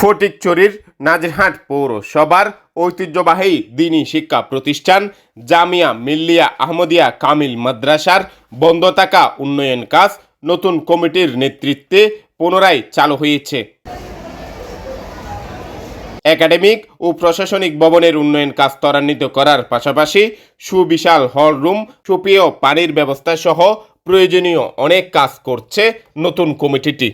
ফটিকচুরির নাজিরহাট পৌরসভার ঐতিহ্যবাহী দিনী শিক্ষা প্রতিষ্ঠান জামিয়া মিল্লিয়া আহমদিয়া কামিল মাদ্রাসার বন্ধ থাকা উন্নয়ন কাজ নতুন কমিটির নেতৃত্বে পুনরায় চালু হয়েছে। একাডেমিক ও প্রশাসনিক ভবনের উন্নয়ন কাজ ত্বরান্বিত করার পাশাপাশি সুবিশাল হল রুম সুপেয় পানির ব্যবস্থা সহ প্রয়োজনীয় অনেক কাজ করছে নতুন কমিটিটি।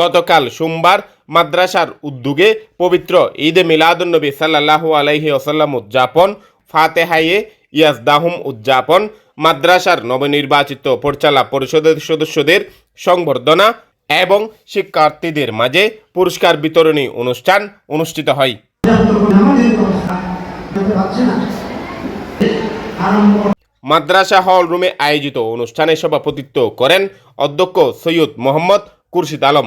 গতকাল সোমবার মাদ্রাসার উদ্যোগে পবিত্র ঈদে মিলাদুন্নবী সাল্লাল্লাহু আলাইহি ওসাল্লাম উদযাপন, ফাতেহায়ে ইয়াজদাহুম উদযাপন, মাদ্রাসার নবনির্বাচিত পরিচালনা পরিষদের সদস্যদের সংবর্ধনা এবং শিক্ষার্থীদের মাঝে পুরস্কার বিতরণী অনুষ্ঠান অনুষ্ঠিত হয়। মাদ্রাসা হল রুমে আয়োজিত অনুষ্ঠানে সভাপতিত্ব করেন অধ্যক্ষ সৈয়দ মোহাম্মদ খুরশিদ আলম।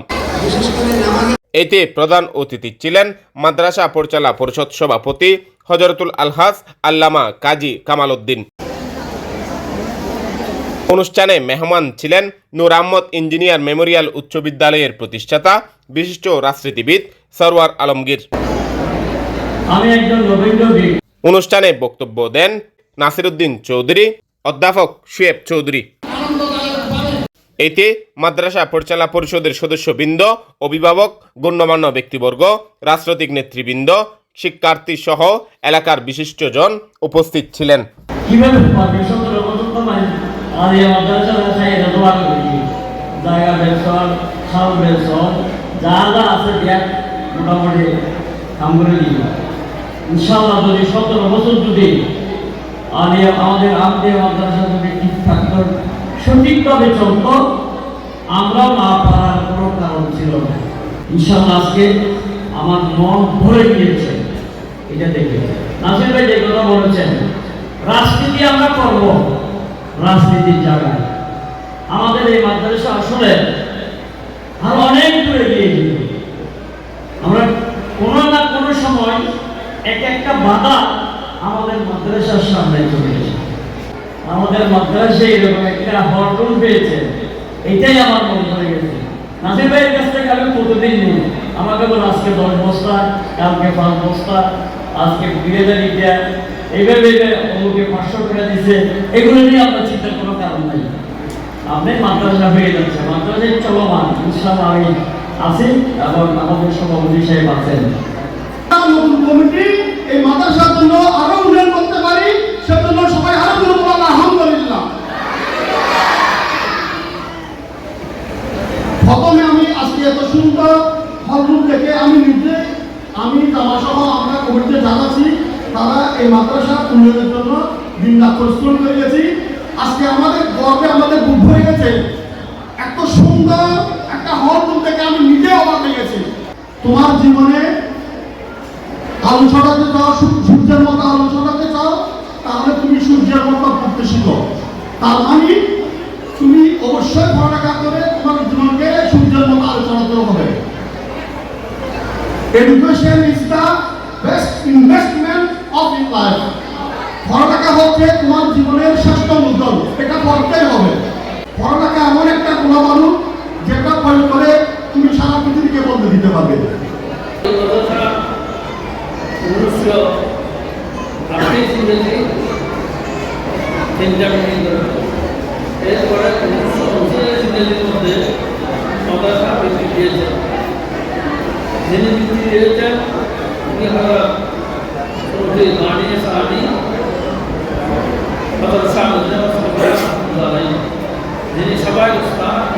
এতে প্রধান অতিথি ছিলেন মাদ্রাসা পরিচালনা পরিষদ সভাপতি হজরতুল আলহাস আল্লামা কাজী কামাল উদ্দিন অনুষ্ঠানে মেহমান ছিলেন নূর আহমদ ইঞ্জিনিয়ার মেমোরিয়াল উচ্চ বিদ্যালয়ের প্রতিষ্ঠাতা বিশিষ্ট রাজনীতিবিদ সরওয়ার আলমগীর। অনুষ্ঠানে বক্তব্য দেন নাসিরুদ্দিন চৌধুরী অধ্যাপক শুয়েব চৌধুরী। এতে মাদ্রাসা পরিচালনা পরিষদের সদস্যবৃন্দ, অভিভাবক, গণ্যমান্য ব্যক্তিবর্গ, রাজনৈতিক নেতৃবৃন্দ শিক্ষার্থী সহ এলাকার বিশিষ্টজন উপস্থিত ছিলেন। যদি সতেরো বছর যদি আলিয়া আমাদের মাদ্রাসা যদি সঠিকভাবে চলতো আমরাও না পারার কোনো কারণ ছিল না। ইনশাআল্লাহ আজকে আমার মন ভরে গিয়েছে, এটা দেখে। নাসির ভাই যে কথা বলেছেন, রাজনীতি আমরা করব, রাজনীতির জায়গায়। আমাদের এই মাদ্রাসা আসলে আরও অনেক দূরে গিয়ে আমরা কোনো না কোনো সময় এক একটা বাধা আমাদের মাদ্রাসার সামনে চলে আমাদের মাদ্রাসায় এরকম একটা হরডুল পেয়েছে। এটাই আমার মনে পড়ে গেছে। নাসির ভাইয়ের কাছ থেকে আমি প্রতিদিন নিই। আমাকে বলে, আজকে দশ বস্তা, কালকে পাঁচ বস্তা, আজকে দুই হাজার ইটা এইভাবে অমুকে পাঁচশো টাকা দিছে। এগুলো নিয়ে আপনার চিন্তার কোনো কারণ নাই। আপনি মাদ্রাসা হয়ে যাচ্ছে। মাদ্রাসায় চলমান, ইনশাআল্লাহ আমি আছি এবং আমাদের সভাপতি সাহেব আছেন। নতুন কমিটি এই মাদ্রাসার জন্য আরও উন্নয়ন করতে পারি, সেজন্য সবাই আরও গুরুত্ব আলহামদুলিল্লাহ প্রথমে আমি আজকে এত সুন্দর হলরুম দেখে আমি নিজে, আমি আমার সহ আমরা কমিটিতে জানাচ্ছি, তারা এই মাদ্রাসা উন্নয়নের জন্য দিন রাত পরিশ্রম করে গেছি। আজকে আমাদের গর্বে আমাদের বুক ভরে গেছে। এত সুন্দর একটা হলরুম দেখে আমি নিজে অবাক হয়ে গেছি। তোমার জীবনে আলো ছড়াতে চাও সূর্য- সূর্যের মতো আলো ছড়াতে চাও, তাহলে তুমি সূর্যের মতো পড়তে শিখো। তার মানে তুমি অবশ্যই পড়ালেখা করে তোমার education is the best investment of in life পড়ালেখা হচ্ছে তোমার জীবনের শ্রেষ্ঠ মুদ্রণ এটা পড়তেই হবে। পড়ালেখা এমন একটা গুণাবলী যেটা প্রয়োগ করে তুমি সারা পৃথিবীকে বদলে দিতে পারবে। এরপরে উনিশশো মধ্যে যিনি বৃত্তি দিয়েছেন উনি হল শ্রমতি মানি সাহানি। মাদ্রাসা যিনি সবাই উস্তাদ